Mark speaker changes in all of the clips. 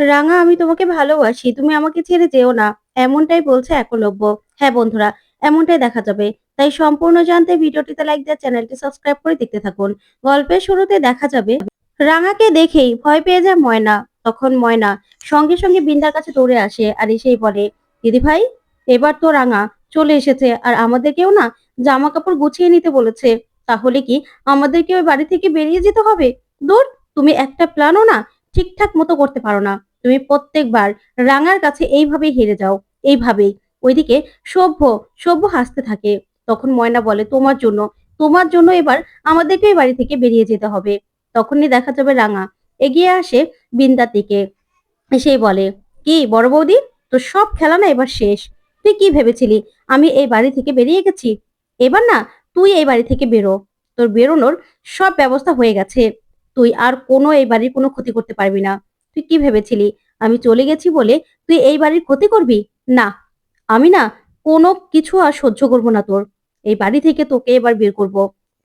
Speaker 1: রাঙা, আমি তোমাকে ভালোবাসি, তুমি আমাকে ছেড়ে যেও না। এমনটাই বলছে একলব্য। হ্যাঁ বন্ধুরা, এমনটাই দেখা যাবে। তাই সম্পূর্ণ জানতে ভিডিওটিতে লাইক দিয়ে চ্যানেলটি সাবস্ক্রাইব করে দেখতে থাকুন। গল্পের শুরুতে দেখা যাবে, রাঙাকে দেখেই ভয় পেয়ে যায় ময়না। তখন ময়না সঙ্গে সঙ্গে বিন্দার কাছে দৌড়ে আসে আর এসেই বলে, দিদি ভাই, এবার তো রাঙা চলে এসেছে আর আমাদেরকেও না জামা কাপড় গুছিয়ে নিতে বলেছে। তাহলে কি আমাদেরকে ওই বাড়ি থেকে বেরিয়ে যেতে হবে? দূর, তুমি একটা প্ল্যানও না ঠিকঠাক মতো করতে পারো না। তুমি প্রত্যেকবার রাঙার কাছে এইভাবেই হেরে যাও, এইভাবেই। ওইদিকে সভ্য সভ্য হাসতে থাকে। তখন ময়না বলে, তোমার জন্য তোমার জন্য এবার আমাদেরকে বাড়ি থেকে বেরিয়ে যেতে হবে। তখনই দেখা যাবে রাঙা এগিয়ে আসে বিন্দার দিকে। এসেই বলে, কি বড় বৌদি, তোর সব খেলা না এবার শেষ। তুই কি ভেবেছিলি, আমি এই বাড়ি থেকে বেরিয়ে গেছি? এবার না, তুই এই বাড়ি থেকে বেরো। তোর বেরোনোর সব ব্যবস্থা হয়ে গেছে। তুই আর কোনো এই বাড়ির কোনো ক্ষতি করতে পারবি না। তুই কি ভেবেছিলি? আমি চলে গেছি বলে তুই এই বাড়ির ক্ষতি করবি? না, আমি না কোনো কিছু আর সহ্য করব না তোর। এই বাড়ি থেকে তোকে এবার বের করব।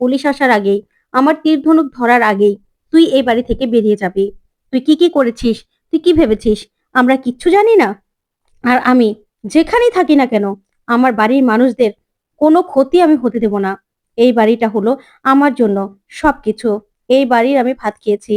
Speaker 1: পুলিশ আসার আগেই, আমার তীর ধনুক ধরার আগেই তুই এই বাড়ি থেকে বেরিয়ে যাবি। তুই কি কি করেছিস? তুই কি ভেবেছিস? আমরা কিচ্ছু জানি না। আর আমি যেখানেই থাকি না কেন, আমার বাড়ির মানুষদের কোনো ক্ষতি আমি হতে দেব না। এই বাড়িটা হলো আমার জন্য সবকিছু। এই বাড়ির আমি ভাত খেয়েছি।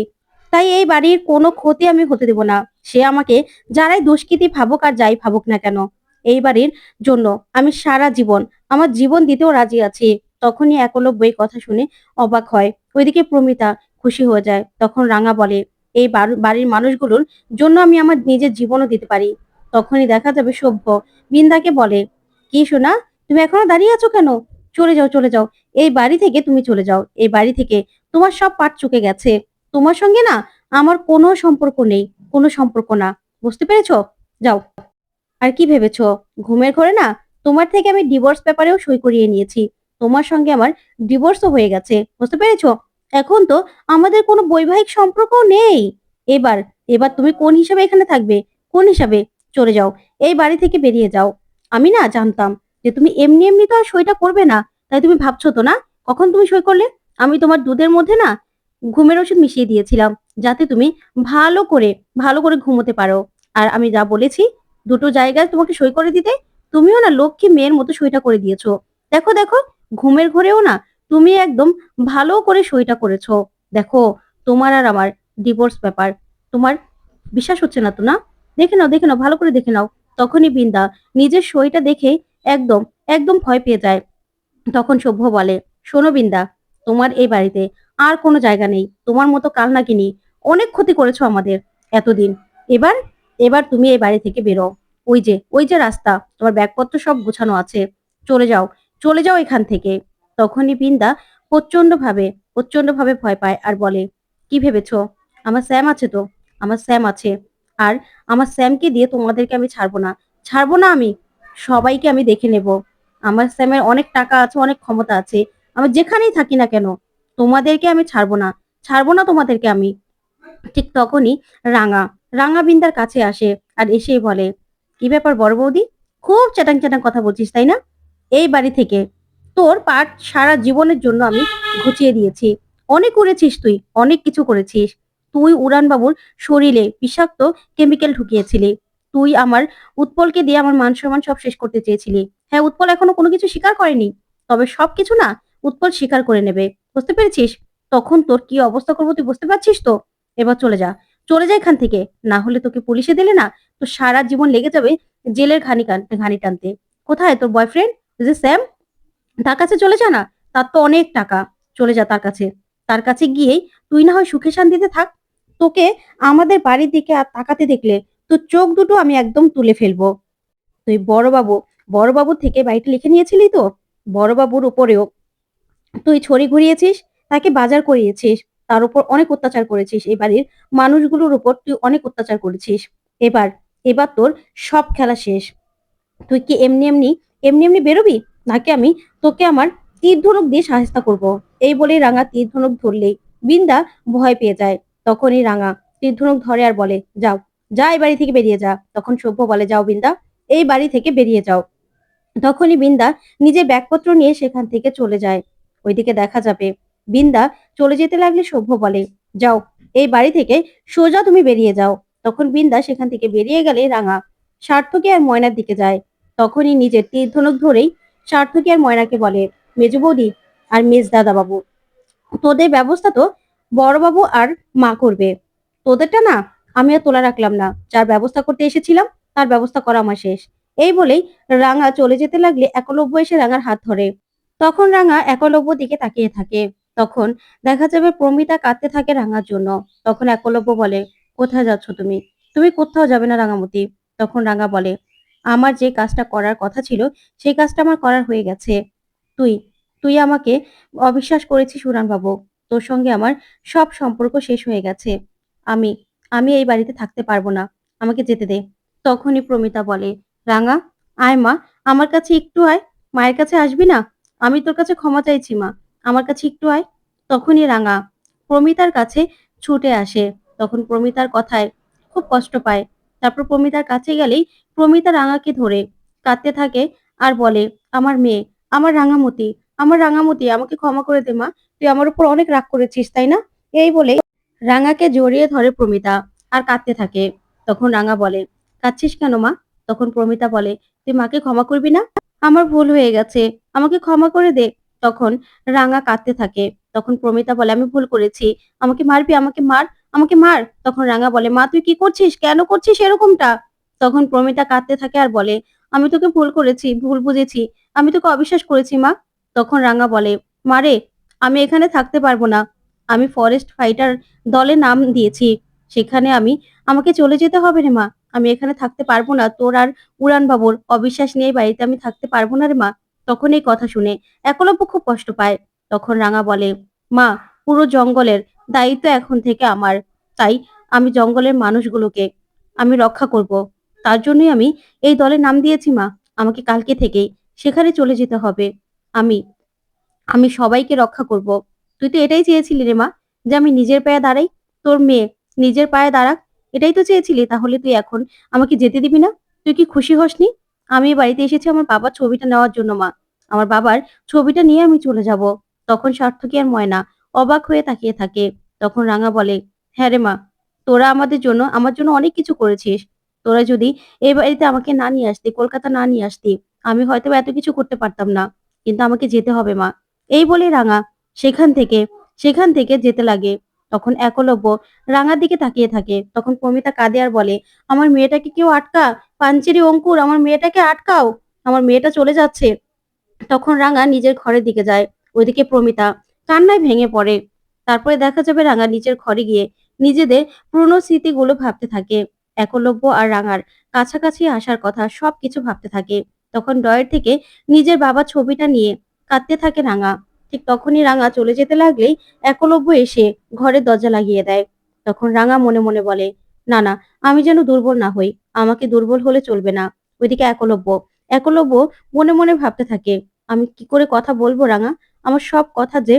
Speaker 1: তাই এই বাড়ির কোনো ক্ষতি আমি হতে দেব না। সে আমাকে যারাই দুষ্কৃতি ভাবুক আর যাই ভাবুক না কেন, এই বাড়ির জন্য আমি সারা জীবন, আমার জীবন দিতেও রাজি আছি। তখনই একলব্য এই কথা শুনে অবাক হয়। ওইদিকে প্রমিতা খুশি হয়ে যায়। তখন রাঙা বলে, এই বাড়ির মানুষগুলোর জন্য আমি আমার নিজের জীবনও দিতে পারি। তখনই দেখা যাবে সভ্য বিন্দাকে বলে, কি শোনা তুমি এখনও দাঁড়িয়ে আছো কেন? চলে যাও চলে যাও। এই বাড়ি থেকে তুমি চলে যাও। এই বাড়ি থেকে তোমার সব পাট চুকে গেছে। তোমার সঙ্গে না আমার কোনো সম্পর্ক নেই, কোনো সম্পর্ক না। বুঝতে পেরেছ? যাও। আর কি ভেবেছো? ঘুমের ঘরে না তোমার থেকে আমি ডিভোর্স পেপারেও সই করিয়ে নিয়েছি। তোমার সঙ্গে আমার ডিভোর্সও হয়ে গেছে। বুঝতে পেরেছ? এখন তো আমাদের কোনো বৈবাহিক সম্পর্ক নেই। এবার এবার তুমি কোন হিসাবে এখানে থাকবে? কোন হিসাবে? চলে যাও। এই বাড়ি থেকে বেরিয়ে যাও। আমি না জানতাম যে তুমি এমনি এমনি তো আর সইটা করবে না। তাই তুমি ভাবছ তো না? কখন তুমি সই করলে? আমি তোমার দুধের মধ্যে না ঘুমের ওষুধ মিশিয়ে দিয়েছিলাম, যাতে তুমি ভালো করে ভালো করে ঘুমোতে পারো। আর আমি যা বলেছি, দুটো জায়গায় তোমাকে সই করে দিতে তুমিও না লক্ষ্মী মেয়ের মতো সইটা করে দিয়েছ। দেখো দেখো, ঘুমের ঘরেও না তুমি একদম ভালো করে সইটা করেছ। দেখো, তোমার আর আমার ডিভোর্স ব্যাপার, তোমার বিশ্বাস হচ্ছে না তো না? দেখে নাও দেখে নাও, ভালো করে দেখে নাও। তখনই বিন্দা নিজের সইটা দেখে একদম একদম ভয় পেয়ে যায়। তখন সভ্য বলে, শোনো বিন্দা, তোমার এই বাড়িতে আর কোনো জায়গা নেই। তোমার মতো কাল নাকিনি অনেক ক্ষতি করেছ আমাদের এতদিন। এবার এবার তুমি এই বাড়ি থেকে বেরো ওই যে ওই যে রাস্তা, তোমার ব্যাগপত্র সব গোছানো আছে। চলে যাও চলে যাও এখান থেকে। তখনই বিন্দা প্রচণ্ড ভাবে প্রচণ্ড ভাবে ভয় পায় আর বলে, কি ভেবেছ? আমার স্যাম আছে তো? আমার স্যাম আছে। আর আমার স্যামকে দিয়ে তোমাদেরকে আমি ছাড়বো না। ছাড়বো না আমি? সবাইকে আমি দেখে নেব। আমার স্যামের অনেক টাকা আছে, অনেক ক্ষমতা আছে। আমি যেখানেই থাকি না কেন তোমাদেরকে আমি ছাড়বো না ছাড়বো না তোমাদেরকে আমি। ঠিক তখনই রাঙা রাঙা বিন্দার কাছে আসে আর এসেই বলে, কি ব্যাপার বড় বৌদি? খুব চ্যাটাং চ্যাটাং কথা বলছিস, তাই না? এই বাড়ি থেকে তোর পাট সারা জীবনের জন্য আমি ঘুচিয়ে দিয়েছি। অনেক করেছিস তুই, অনেক কিছু করেছিস। তুই উড়ানবাবুর শরীরে বিষাক্ত কেমিক্যাল ঢুকিয়েছিলি। তুই আমার উৎপলকে দিয়ে আমার মান সম্মান সব শেষ করতে চেয়েছিলি। হ্যাঁ উৎপল এখনও কোনো কিছু স্বীকার করেনি। তবে সব কিছু না উৎপল স্বীকার করে নেবে। বুঝতে পেরেছিস? তখন তোর কি অবস্থা করব তুই বুঝতে পারছিস তো? এবার চলে যা। চলে যা এখান থেকে। না হলে তোকে পুলিশে দিলে না, তো সারা জীবন লেগে যাবে জেলের ঘানি ঘানি টানতে। কোথায় তোর বয়ফ্রেন্ড যে স্যাম তার কাছে চলে যা না। তার তো অনেক টাকা। চলে যা তার কাছে। তার কাছে গিয়েই তুই না হয় সুখে শান্তিতে থাক। তোকে আমাদের বাড়ির দিকে আর তাকাতে দেখলে তোর চোখ দুটো আমি একদম তুলে ফেলব। তুই বড়বাবু বড়বাবু থেকে বাড়িটা লিখে নিয়েছিলি তো? বড়বাবুর উপরেও তুই ছড়ি ঘুরিয়েছিস, তাকে বাজার করিয়েছিস, তার উপর অনেক অত্যাচার করেছিস এই বাড়ির মানুষগুলোর উপর তুই অনেক অত্যাচার করেছিস। এবার এবার তোর সব খেলা শেষ। তুই কি এমনি এমনি এমনি এমনি বেরোবি? নাকি আমি তোকে আমার তীর ধনুক দিয়ে সাহায্য করব? এই বলে রাঙা তীর ধনুক ধরলেই বিন্দা ভয় পেয়ে যায়। তখনই রাঙা তীর ধনুক ধরে আর বলে, যাও, যা এই বাড়ি থেকে বেরিয়ে যা। তখন সভ্য বলে, যাও বিন্দা, এই বাড়ি থেকে বেরিয়ে যাও। তখনই বিন্দা নিজের ব্যাগপত্র নিয়ে সেখান থেকে চলে যায়। ওইদিকে দেখা যাবে। বিন্দা চলে যেতে লাগলে সভ্য বলে, যাও, এই বাড়ি থেকে সোজা তুমি বেরিয়ে যাও। তখন বিন্দা সেখান থেকে বেরিয়ে গেলে রাঙা সার্থকী আর ময়নার দিকে যায়। তখনই নিজের তীর ধনুক ধরেই সার্থকী আর ময়নাকে বলে, মেজু বৌদি আর মেজ দাদা বাবু তোদের ব্যবস্থা তো বড়বাবু আর মা করবে। তোদেরটা না আমি আর তোলা রাখলাম না। যার ব্যবস্থা করতে এসেছিলাম, তার ব্যবস্থা করা আমার শেষ। এই বলেই রাঙা চলে যেতে লাগলে একলব্য এসে রাঙার হাত ধরে। তখন রাঙা একলব্য দিকে তাকিয়ে থাকে। তখন দেখা যাবে প্রমিতা কাঁদতে থাকে রাঙার জন্য। তখন একলব্য বলে, কোথায় যাচ্ছ তুমি? তুমি কোথাও যাবে না রাঙামতি। তখন রাঙা বলে, আমার যে কাজটা করার কথা ছিল, সেই কাজটা আমার করার হয়ে গেছে। তুই তুই আমাকে অবিশ্বাস করেছিস বাবু তোর সঙ্গে আমার সব সম্পর্ক শেষ হয়ে গেছে। আমি আমি এই বাড়িতে থাকতে পারব না। আমাকে যেতে দে। তখনই প্রমিতা বলে, রাঙা, আয় মা, আমার কাছে একটু আয়। মায়ের কাছে আসবি না? আমি তোর কাছে ক্ষমা চাইছি, মা। আমার কাছে একটু আয়। তখনই রাঙা প্রমিতার কাছে ছুটে আসে। তখন প্রমিতার কথায় খুব কষ্ট পায়। তারপর প্রমিতার কাছে গেলেই প্রমিতা রাঙাকে ধরে, কাঁদতে থাকে আর বলে, আমার মেয়ে, আমার রাঙামতি আমার রাঙামতি, আমাকে ক্ষমা করে দে, মা। তুই আমার উপর অনেক রাগ করেছিস, তাই না? এই বলে রাঙাকে জড়িয়ে ধরে প্রমিতা আর কাঁদতে থাকে। তখন রাঙা বলে, কাঁদছিস কেন, মা? তখন প্রমিতা বলে, তুই মাকে ক্ষমা করবি না? আমার ভুল হয়ে গেছে, আমাকে ক্ষমা করে দে। তখন রাঙা কাঁদতে থাকে। তখন প্রমিতা বলে, আমি ভুল করেছি। আমাকে মারবি? আমাকে মার? আমাকে মার? তখন রাঙা বলে, মা, তুই কি করছিস? কেন করছিস এরকমটা? তখন প্রমিতা কাঁদতে থাকে আর বলে, আমি তোকে ভুল করেছি, ভুল বুঝেছি। আমি তোকে অবিশ্বাস করেছি, মা। তখন রাঙা বলে মারে আমি এখানে থাকতে পারব না। আমি ফরেস্ট ফাইটার দলে নাম দিয়েছি। সেখানে আমি, আমাকে চলে যেতে হবে রে মা। আমি এখানে থাকতে পারব না। তোর আর উড়ান বাবুর অবিশ্বাস নিয়ে বাড়িতে আমি থাকতে পারব না রে মা। তখন এই কথা শুনে একলব্য খুব কষ্ট পায়। তখন রাঙা বলে, মা, পুরো জঙ্গলের দায়িত্ব এখন থেকে আমার। তাই আমি জঙ্গলের মানুষগুলোকে আমি রক্ষা করব। তার জন্যই আমি এই দলে নাম দিয়েছি মা। আমাকে কালকে থেকেই সেখানে চলে যেতে হবে। আমি আমি সবাইকে রক্ষা করব। তুই তো এটাই চেয়েছিলি রে মা যে আমি নিজের পায়ে দাঁড়াই। তোর মেয়ে নিজের পায়ে দাঁড়াক এটাই তো চেয়েছিলি, তাহলে তুই এখন আমাকে যেতে দিবি না? তুই কি খুশি হসনি? আমি বাড়িতে এসেছি আমার বাবার ছবিটা নেওয়ার জন্য, মা। আমার বাবার ছবিটা নিয়ে আমি চলে যাব। তখন সার্থকী আর ময়না অবাক হয়ে তাকিয়ে থাকে। তখন রাঙা বলে হ্যাঁ রে মা, তোরা আমাদের জন্য, আমার জন্য অনেক কিছু করেছিস। তোরা যদি এই বাড়িতে আমাকে না নিয়ে আসতি, কলকাতা না নিয়ে আসতি, আমি হয়তো এত কিছু করতে পারতাম না। কিন্তু আমাকে যেতে হবে, মা। এই বলে রাঙা সেখান থেকে সেখান থেকে যেতে লাগে। তখন একলব্য রাঙার দিকে তাকিয়ে থাকে। তখন প্রমিতা কাঁদে আর বলে, আমার মেয়েটাকে কেউ আটকা পাঞ্চেরি অঙ্কুর, আমার মেয়েটাকে আটকাও? আমার মেয়েটা চলে যাচ্ছে। তখন রাঙা নিজের ঘরের দিকে যায়, ওইদিকে প্রমিতা কান্নায় ভেঙে পড়ে। তারপরে দেখা যাবে রাঙা নিজের ঘরে গিয়ে নিজেদের পুরনো স্মৃতিগুলো ভাবতে থাকে। একলব্য আর রাঙার কাছাকাছি আসার কথা সবকিছু ভাবতে থাকে। তখন ডয়ের থেকে নিজের বাবা ছবিটা নিয়ে কাঁদতে থাকে রাঙা। ঠিক তখনই রাঙা চলে যেতে লাগলেই একলব্য এসে ঘরের দরজা লাগিয়ে দেয়। তখন রাঙা মনে মনে বলে, না না, আমি যেন দুর্বল না হই, আমাকে দুর্বল হলে চলবে না। ওইদিকে একলব্য একলব্য মনে মনে ভাবতে থাকে, আমি কি করে কথা বলব রাঙা? আমার সব কথা যে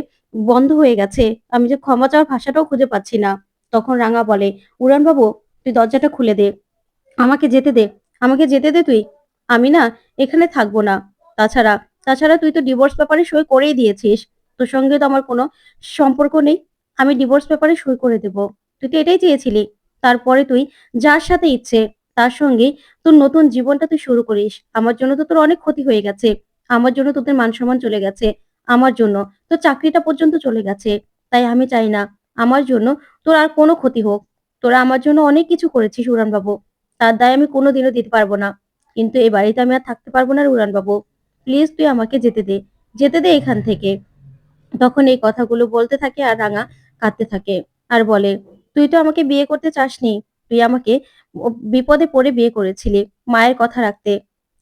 Speaker 1: বন্ধ হয়ে গেছে, আমি যে ক্ষমা চাওয়ার ভাষাটাও খুঁজে পাচ্ছি না। তখন রাঙা বলে উড়ান বাবু তুই দরজাটা খুলে দে, আমাকে যেতে দে, আমাকে যেতে দে তুই। আমি না এখানে থাকব না। তাছাড়া তাছাড়া তুই তো ডিভোর্স পেপারে সই করেই দিয়েছিস, তোর সঙ্গে তো আমার কোনো সম্পর্ক নেই, আমি ডিভোর্স পেপারে সই করে দেব। তুই তো এটাই চেয়েছিলি, তারপরে তুই যার সাথে ইচ্ছে, তার সঙ্গে তোর নতুন জীবনটা তুই শুরু করিস। আমার জন্য তো তোর অনেক ক্ষতি হয়ে গেছে, আমার জন্য তোদের মান সম্মান চলে গেছে, আমার জন্য তোর চাকরিটা পর্যন্ত চলে গেছে, তাই আমি চাই না, আমার জন্য তোর আর কোনো ক্ষতি হোক। তোরা আমার জন্য অনেক কিছু করেছিস উড়ান বাবু তার দায় আমি কোনোদিনও দিতে পারব না। কিন্তু এই বাড়িতে আমি আর থাকতে পারব না উড়ান বাবু প্লিজ তুই আমাকে যেতে দে যেতে দে এখান থেকে। তখন এই কথাগুলো বলতে থাকে আর রাঙা কাঁদতে থাকে আর বলে, তুই তো আমাকে বিয়ে করতে চাসনি, তুই আমাকে বিপদে পড়ে বিয়ে করেছিলি মায়ের কথা রাখতে।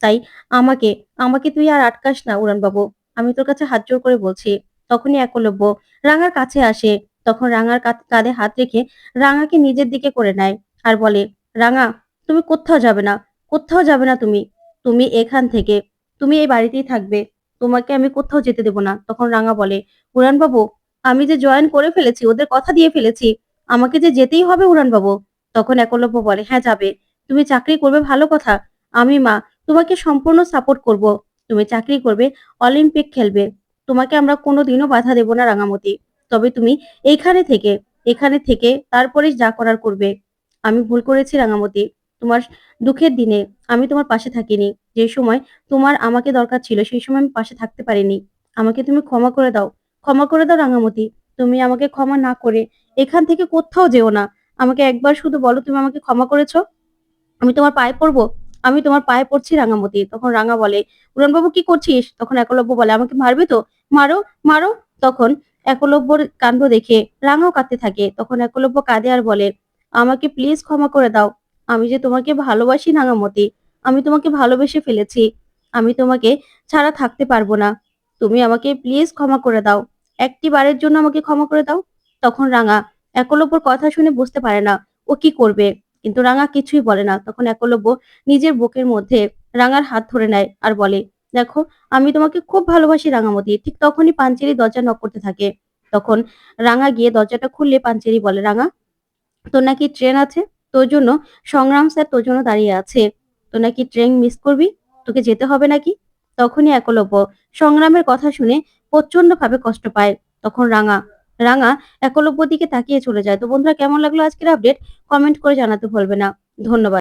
Speaker 1: তাই আমাকে আমাকে তুই আর আটকাস না উড়ান বাবু আমি তোর কাছে হাত জোর করে বলছি। তখনই একলব্য রাঙার কাছে আসে। তখন রাঙার কাঁধে হাত রেখে রাঙাকে নিজের দিকে করে নেয় আর বলে, রাঙা, তুমি কোথাও যাবে না, কোথাও যাবে না তুমি তুমি এখান থেকে। তুমি এই বাড়িতেই থাকবে, তোমাকে আমি কোথাও যেতে দেবো না। তখন রাঙা বলে উড়ান বাবু আমি যে জয়েন করে ফেলেছি, ওদের কথা দিয়ে ফেলেছি, আমাকে যে যেতেই হবে উড়ান বাবু তখন একলব্য বলে হ্যাঁ যাবে। তুমি চাকরি করবে, ভালো কথা। আমি, মা, তোমাকে সম্পূর্ণ সাপোর্ট করব। তুমি চাকরি করবে, অলিম্পিক খেলবে। তোমাকে আমরা কোনোদিনও বাধা দেব না, রাঙামতি। তবে তুমি এইখানে থেকে, এখানে থেকে তারপরে যা করার করবে। আমি ভুল করেছি, রাঙামতি। তোমার দুঃখের দিনে আমি তোমার পাশে থাকিনি। যে সময় তোমার আমাকে দরকার ছিল, সেই সময় আমি পাশে থাকতে পারিনি। আমাকে তুমি ক্ষমা করে দাও। ক্ষমা করে দাও, রাঙামতি। তুমি আমাকে ক্ষমা না করে এখান থেকে কোথাও যেও না। আমাকে একবার শুধু বলো, তুমি আমাকে ক্ষমা করেছ? আমি তোমার পায়ে পড়ব? আমি তোমার পায়ে পড়ছি, রাঙামতি। তখন রাঙা বলে উড়নবাবু কি করছিস? তখন একলব্য বলে, আমাকে মারবে তো? মারো মারো। তখন একলব্যর কাণ্ড দেখে রাঙাও কাঁদতে থাকে। তখন একলব্য কাঁদে আর বলে, আমাকে প্লিজ ক্ষমা করে দাও। আমি যে তোমাকে ভালোবাসি, রাঙামতি। আমি তোমাকে ভালোবেসে ফেলেছি। আমি তোমাকে ছাড়া থাকতে পারব না। তুমি আমাকে প্লিজ ক্ষমা করে দাও। একটি বারের জন্য আমাকে ক্ষমা করে দাও। তখন রাঙা একলব্যর কথা শুনে বুঝতে পারে না ও কি করবে। কিন্তু রাঙা কিছুই বলে না। তখন একলব্য নিজের বুকের মধ্যে রাঙার হাত ধরে নেয় আর বলে, দেখো, আমি তোমাকে খুব ভালোবাসি রাঙামতি। ঠিক তখনই পাঞ্চেরি দরজা নক করতে থাকে। তখন রাঙা গিয়ে দরজাটা খুললে পাঞ্চেরি বলে, রাঙা, তোর নাকি ট্রেন আছে? তোর জন্য সংগ্রাম স্যার তোর জন্য দাঁড়িয়ে আছে। তোর নাকি ট্রেন মিস করবি? তোকে যেতে হবে নাকি? তখনই একলব্য সংগ্রামের কথা শুনে প্রচণ্ড ভাবে কষ্ট পায়। তখন রাঙা রাঙা একলব্য দিকে তাকিয়ে চলে যায়। তো বন্ধুরা, কেমন লাগল আজকের আপডেট কমেন্ট করে জানাতে ভুলবে না। ধন্যবাদ।